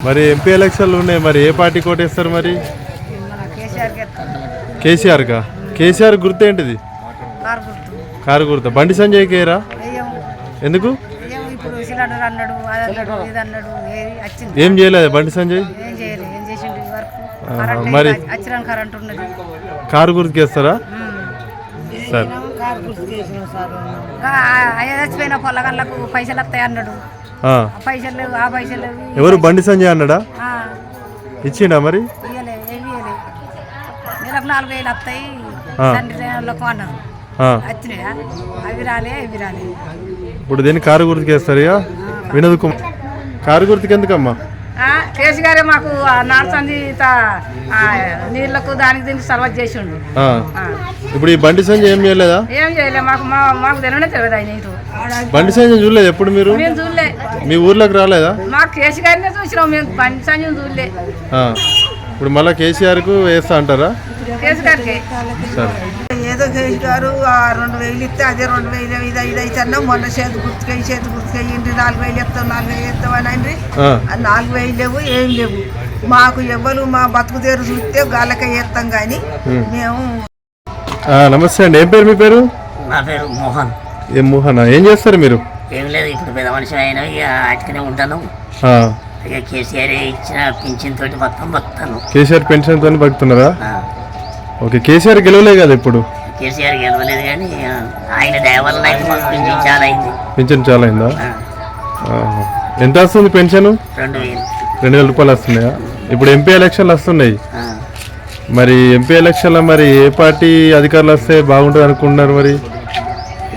మరి ఎంపీ ఎలక్షన్లు ఉన్నాయి మరి ఏ పార్టీ కోటేస్తారు మరి? కేసీఆర్ కేసీఆర్కి? కేసీఆర్ గుర్తు ఏంటిది? కారు గుర్తు. బండి సంజయ్ కేరా? ఎందుకు? ఏం చేయలేదు బండి సంజయ్? మరి- కారు గుర్తుకి వేస్తారా సరే గుర్తు చచ్చిపోయిన పైసలు వస్తాయి అన్నాడు పైసలు లేవు ఆ పైసలు లేవు ఎవరు బండి సంజయ్ అన్నాడా? ఇచ్చిండా మరి? ఇయ్యలే ఏమి ఇయ్యలే. నెలకు నాలుగు వేలు వస్తాయి ఆ. తండ్రి వాళ్ళకు అన్నారు ఆ. వచ్చినాయా? అవి రాలే ఇవి రాలే. ఇప్పుడు దీన్ని కారు గుర్తుకి వేస్తారు ఇక వినోద్ కుమార్. కారు గుర్తుకి ఎందుకమ్మా ఆ, కేసు గారే మాకు నార్సంది నీళ్ళకు దానికి దీనికి సర్వత్ చేసిండు. ఇప్పుడు ఈ బండి సంజయ్ ఏం చేయలేదా? ఏం చేయలే మాకు మా మాకు తెలియనే తెలియదు ఆయన ఇటు. బండి సంజయ్ చూడలేదు ఎప్పుడు మీరు? మేము చూడలే. మీ ఊర్లోకి రాలేదా? మాకు కేసు గారినే చూసినాం మేము బండి సంజయ్ చూడలే. ఆ. ఇప్పుడు మళ్ళీ కేసీఆర్కు వేస్తా అంటారా? కేసు గారికి. సరే. ఏదో కేసు గారు ఆ రెండు వేలు ఇస్తే అదే రెండు వేలు ఇది ఇది అయితే అన్నాం. మొన్న చేతి గుర్తుకై చేతి గుర్తుకై ఇంటి నాలుగు వేలు ఇస్తాం నాలుగు వేలు ఆ. నాలుగు వేలు లేవు ఏం లేవు. మాకు ఎవ్వరు మా బతుకు తీరు చూస్తే గాలకే వేస్తాం కానీ మేము ఆ, నమస్తే అండి. ఏం పేరు మీ పేరు? నా పేరు మోహన్. ఏం మోహన్? ఏం చేస్తారు మీరు? ఏం లేదు ఇప్పుడు పెద్ద మనిషి అయినా ఇక అటుకనే ఉంటాను. ఆ. ఇక కేసీఆర్ ఇచ్చిన పింఛన్ తోటి మొత్తం బతాను కేసీఆర్ పెన్షన్ తోని బతుకుతున్నారా? ఓకే కేసీఆర్ గెలవలే కదా ఇప్పుడు? కేసీఆర్ గెలవలేదు కానీ ఆయన దయ వల్ల పింఛన్ చాలా అయింది. పెన్షన్ చాలా అయిందా. ఎంత వస్తుంది పెన్షన్ రెండు వేలు. రెండు వేల రూపాయలు వస్తున్నాయా? ఇప్పుడు ఎంపీ ఎలక్షన్లు వస్తున్నాయి. ఆ, మరి ఎంపీ ఎలక్షన్లో మరి ఏ పార్టీ అధికారులు వస్తే బాగుంటుంది అనుకుంటున్నారు మరి?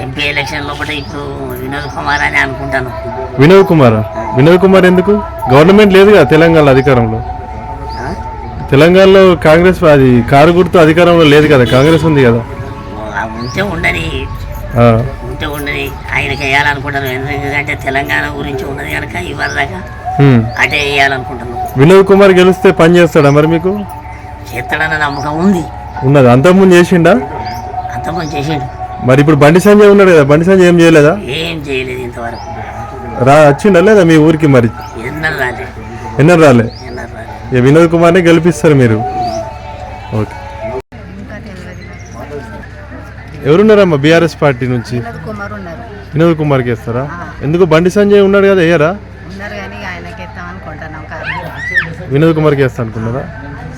ఎంపీ ఎలక్షన్ లోపల ఇప్పుడు వినోద్ కుమార్ అని అనుకుంటాను. వినోద్ కుమార్? వినోద్ కుమార్ ఎందుకు? గవర్నమెంట్ లేదు కదా తెలంగాణ అధికారంలో. ఆ? తెలంగాణలో కాంగ్రెస్ అది కారు గుర్తు అధికారంలో లేదు కదా కాంగ్రెస్ ఉంది కదా. ఆ, ఉంటే ఉండని. ఉంటే ఉండని ఆయనకి వేయాలనుకుంటాను. ఎందుకంటే తెలంగాణ గురించి ఉన్నది కనుక ఇవాళ దాకా. అటే వేయాలనుకుంటాను వినోద్ కుమార్ గెలిస్తే పని చేస్తాడా మరి మీకు? చేస్తాడన్న నమ్మకం ఉంది. ఉన్నది? అంతకుముందు చేసిండా? అంతమంది చేసిండు. మరి ఇప్పుడు బండి సంజయ్ ఉన్నాడు కదా బండి సంజయ్ ఏం చేయలేదా? ఏం చేయలేదు ఇంతవరకు. రా వచ్చిండా లేదా మీ ఊరికి మరి? ఎన్నర్ రాలే. ఎన్నో రాలే. ఎన్నర్ రాలే. వినోద్ కుమార్ని గెలిపిస్తారు మీరు? ఓకే. ఎవరున్నారమ్మా బీఆర్ఎస్ పార్టీ నుంచి? వినోద్ కుమార్ ఉన్నారు. వినోద్ కుమార్కి వేస్తారా? ఎందుకు? బండి సంజయ్ ఉన్నాడు కదా వేయరా వినోద్ కుమార్కి వేస్తా అనుకున్నారా?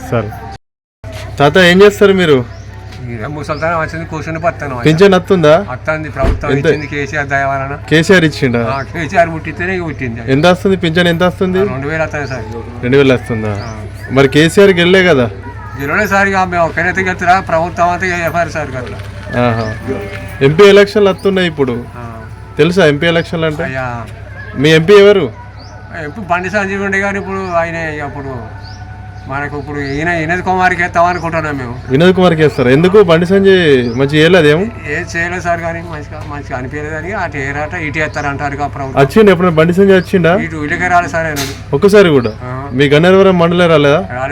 సరే. తాత ఏం చేస్తారు మీరు? ముసల్తానం వచ్చింది కూర్చుని పత్తాను పింఛన్ వస్తుందా అత్తంది ప్రభుత్వం? ఇచ్చింది కేసీఆర్ దయ వలన. కేసీఆర్ ఇచ్చిండా? ఆ, కేసీఆర్ పుట్టితేనే పుట్టింది. ఎంత వస్తుంది? పింఛన్ ఎంత వస్తుంది? రెండు వేలు వస్తాయి సార్. రెండు వేలు వస్తుందా? మరి కేసీఆర్కి వెళ్ళే కదా? గెలవలే సార్ మేము ఒక్కరైతే గెలుతురా ప్రభుత్వం అంతా చెప్పారు సార్ ఆహా ఎంపీ ఎలక్షన్లు వస్తున్నాయి ఇప్పుడు. తెలుసా ఎంపీ ఎలక్షన్లు అంటే? మీ ఎంపీ ఎవరు? ఇప్పుడు బండి సంజీవ్ ఉండే కానీ ఇప్పుడు ఆయన ఇక ఇప్పుడు మనకు ఇప్పుడు ఈయన ఈయనది కుమార్కి వేస్తాం అనుకుంటున్నాం మేము. వినోద్ కుమార్కి వేస్తారా? ఎందుకు బండి సంజయ్ మంచి వేయలేదేమో ఏం చేయలేదు సార్ కానీ మంచిగా మంచిగా అనిపించలేదు అని అటు ఏరాట ఇటు వేస్తారంటారు ఇక ప్రభుత్వం. వచ్చిండు ఎప్పుడైనా బండి సంజయ్ వచ్చిండా? ఇటు ఇళ్ళకే రాలేదు సార్ ఆయన ఒక్కసారి కూడా. మీ గన్నవరం మండలే రాలేదా? రాలేదు